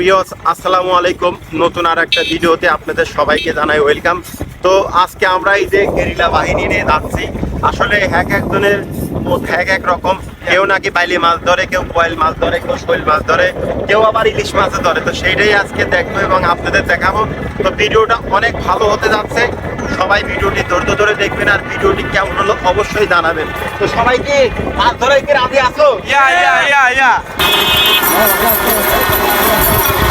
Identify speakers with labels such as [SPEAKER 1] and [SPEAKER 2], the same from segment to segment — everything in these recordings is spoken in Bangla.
[SPEAKER 1] ভিওস আসসালামু আলাইকুম। নতুন আর একটা ভিডিওতে আপনাদের সবাইকে জানাই ওয়েলকাম। তো আজকে আমরা এই যে গেরিলা বাহিনী নিয়ে যাচ্ছি আসলে এক একজনের মধ্যে এক এক রকম। কেউ নাকি বাইলি মাছ ধরে কেউ কোয়েল মাছ ধরে কেউ শৈল মাছ ধরে কেউ আবার ইলিশ মাছ ধরে। তো সেইটাই আজকে দেখব এবং আপনাদের দেখাবো। তো ভিডিওটা অনেক ভালো হতে যাচ্ছে। সবাই ভিডিওটি ধৈর্য ধরে দেখবেন আর ভিডিওটি কেমন হলো অবশ্যই জানাবেন। তো সবাইকে মাছ ধরে কি রাজি আছো?
[SPEAKER 2] Ja, ja, ja, ja.
[SPEAKER 1] Thank you.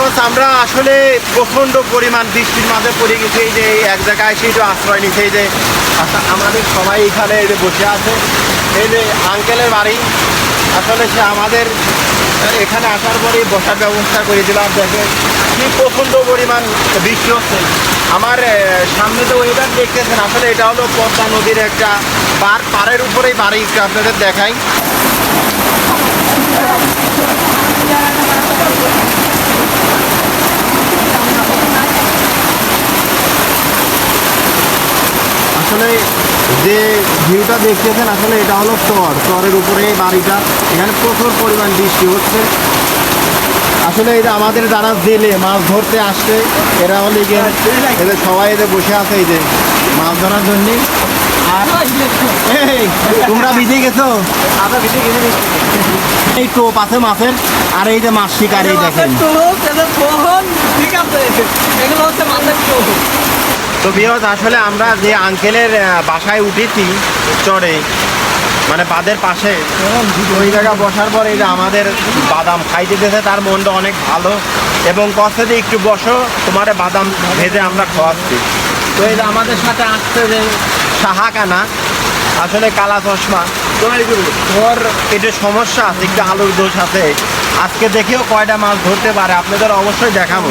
[SPEAKER 1] তো আমরা আসলে প্রচণ্ড পরিমাণ বৃষ্টির মাঝে পড়ে গেছি। এই যে এক জায়গায় এসে একটু আশ্রয় নিচ্ছে এই যে আচ্ছা, আমাদের সবাই এখানে এই যে বসে আছে। এই যে আঙ্কেলের বাড়ি। আসলে সে আমাদের এখানে আসার পরেই বসার ব্যবস্থা করে দিলাম দেখে কি প্রচণ্ড পরিমাণ বৃষ্টি হচ্ছে। আমার সামনে তো ওয়েদার দেখতেছেন। আসলে এটা হলো পদ্মা নদীর একটা পার পাড়ের উপরেই বাড়ি। আপনাদের দেখাই। আসলে যে ভিউটা দেখতেছেন আসলে এটা হলো চর। চরের উপরে এই বাড়িটা। এখানে প্রচুর পরিমাণ বৃষ্টি হচ্ছে। আসলে এটা আমাদের যারা জেলে মাছ ধরতে আসছে, এরা হলে গিয়ে এদের সবাই এদের বসে আছে এই যে মাছ ধরার জন্য। আর তোমরা ভিজে গেছো? এই টোপ আছে মাছের, আর এই যে মাছ শিকার, এই দেখেন।
[SPEAKER 2] ঠিক আছে এগুলো হচ্ছে মাছের টোপ।
[SPEAKER 1] তো বিয়জ আসলে আমরা যে আঙ্কেলের বাসায় উঠেছি চড়ে মানে বাদের পাশে, ওই জায়গা বসার পর এই যে আমাদের বাদাম খাইতে দিয়েছে তার মনটা অনেক ভালো। এবং কষ্ট দিয়ে একটু বসো, তোমার বাদাম ভেজে আমরা খাওয়াচ্ছি। তো এই যে আমাদের সাথে আসছে যে সাহাকানা আসলে কালা চশমা। ওর এটা সমস্যা আছে, একটু আলুর দোষ আছে। আজকে দেখেও কয়টা মাছ ধরতে পারে, আপনাদের অবশ্যই দেখাবো।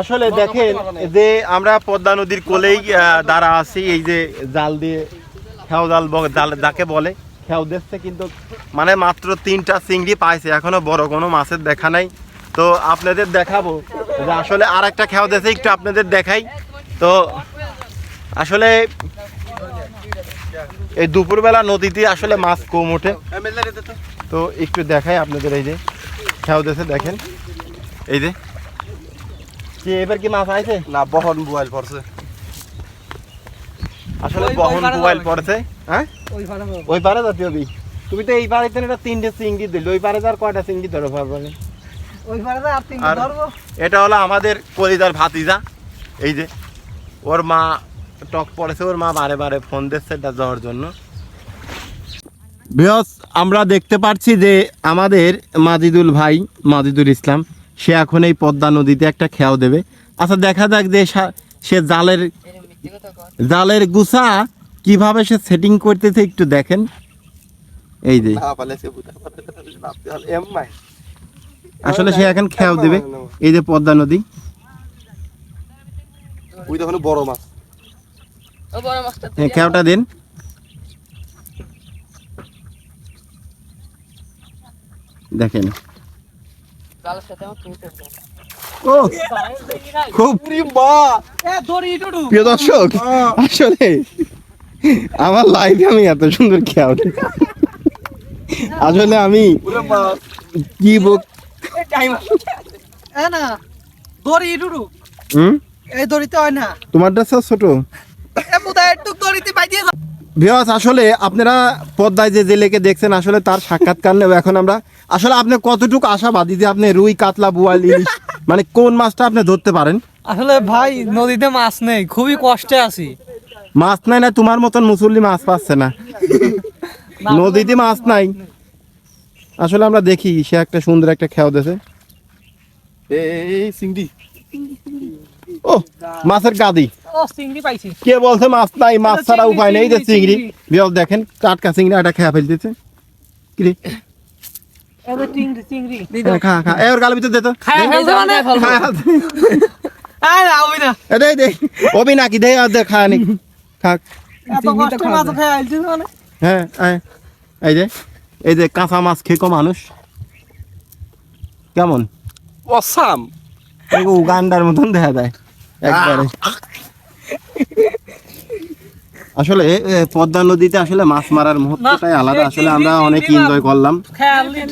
[SPEAKER 1] আসলে দেখেন যে আমরা পদ্মা নদীর কোলেই দাঁড়া আছি এই যে জাল দিয়ে খেও জাল জাল যাকে বলে খেও দেখছে কিন্তু মানে মাত্র তিনটা চিংড়ি পাইছে এখনও বড় কোনো মাছের দেখা নাই। তো আপনাদের দেখাবো যে আসলে আর একটা খেও দেশে একটু আপনাদের দেখাই। তো আসলে এই দুপুরবেলা নদীতে আসলে মাছ কম ওঠে। তো। একটু দেখাই আপনাদের এই যে খেও দেশে দেখেন। এই যে এবার কি মাছ আইছে?
[SPEAKER 3] না বহন বুয়াল পড়ছে।
[SPEAKER 1] আসলে বহন
[SPEAKER 2] পারে
[SPEAKER 1] মোবাইল
[SPEAKER 2] যাবে।
[SPEAKER 1] পড়ছে হ্যাঁ?
[SPEAKER 2] ওই
[SPEAKER 1] পারে যাতে হবে তুমি তো এই পারে তিনটে চিংড়ি দিল ওই পারে আর কয়টা চিংড়ি ধরে পারবে
[SPEAKER 2] ওই ভাড়া আর তিন
[SPEAKER 1] আর-
[SPEAKER 2] ধরবো।
[SPEAKER 1] এটা হলো আমাদের কলিদার ভাতিজা এই যে। ওর মা টক পড়েছে ওর মা বারে বারে ফোন দিচ্ছে এটা যাওয়ার জন্য। বৃহৎ আমরা দেখতে পাচ্ছি যে আমাদের মাজিদুল ভাই মাজিদুল ইসলাম সে এখন এই পদ্মা নদীতে একটা খেয়াও দেবে। আচ্ছা দেখা যাক যে সে জালের জালের গুছা কীভাবে সে সেটিং করতেছে একটু দেখেন। এই যে। আসলে সে এখন খেয়াও দেবে। এই যে পদ্মা নদী।
[SPEAKER 3] ওই বড় মাছ।
[SPEAKER 4] ও
[SPEAKER 1] হ্যাঁ খেয়াওটা দিন। দেখেন
[SPEAKER 4] জালের সাথে আমার কিনতে
[SPEAKER 1] ও খুব
[SPEAKER 2] এ
[SPEAKER 1] প্রিয় দর্শক আসলে আমার লাইফে আমি এত সুন্দর আসলে আমি কি বুক
[SPEAKER 2] না দড়ি টুটু
[SPEAKER 1] হুম?
[SPEAKER 2] এই দড়িতে হয় না।
[SPEAKER 1] তোমারটা তো ছোট?
[SPEAKER 2] এ একটু দড়িতে পাই
[SPEAKER 1] ভিওয়াস আসলে আপনারা পদ্মায় যে জেলেকে দেখছেন আসলে তার সাক্ষাৎকার নেব। এখন আমরা আসলে আপনি কতটুকু আশাবাদী যে আপনি রুই কাতলা বুয়াল ইলিশ মানে কোন মাছটা আপনি ধরতে পারেন?
[SPEAKER 2] আসলে ভাই নদীতে মাছ নেই খুবই কষ্টে আছি।
[SPEAKER 1] মাছ নাই না তোমার মতন মুসল্লি মাছ পাচ্ছে না। নদীতে মাছ নাই। আসলে আমরা দেখি সে একটা সুন্দর একটা খেয়াও
[SPEAKER 3] এই সিংডি
[SPEAKER 1] ও মাছের গাদি।
[SPEAKER 2] চিংড়ি পাইছি।
[SPEAKER 1] কে বলছে মাছ নাই মাছ ছাড়া উপায় নেই যে
[SPEAKER 2] চিংড়ি,
[SPEAKER 1] বিয়ল দেখেন টাটকা চিংড়ি একটা খেয়া ফেলতেছে। কি রে
[SPEAKER 2] এবার চিংড়ি চিংড়ি
[SPEAKER 1] হ্যাঁ, খা খা এ ওর গালের ভিতর দে তো
[SPEAKER 2] খায় ফেলতে মানে
[SPEAKER 1] খা, খা।
[SPEAKER 2] আয় না
[SPEAKER 1] এ দে দে ওবি নাকি দে আর দে খানি খা
[SPEAKER 2] এত কষ্ট মাছ খায় আইছি মানে
[SPEAKER 1] হ্যাঁ এই যে এই যে কাঁচা মাছ খেকো মানুষ কেমন
[SPEAKER 3] অসাম
[SPEAKER 1] উগান্ডার মতন দেখা যায় একবারে আসলে এ, পদ্মা নদীতে আসলে মাছ মারার মুহূর্তটাই আলাদা। আসলে আমরা অনেক এনজয় করলাম।
[SPEAKER 2] খেয়াল নিস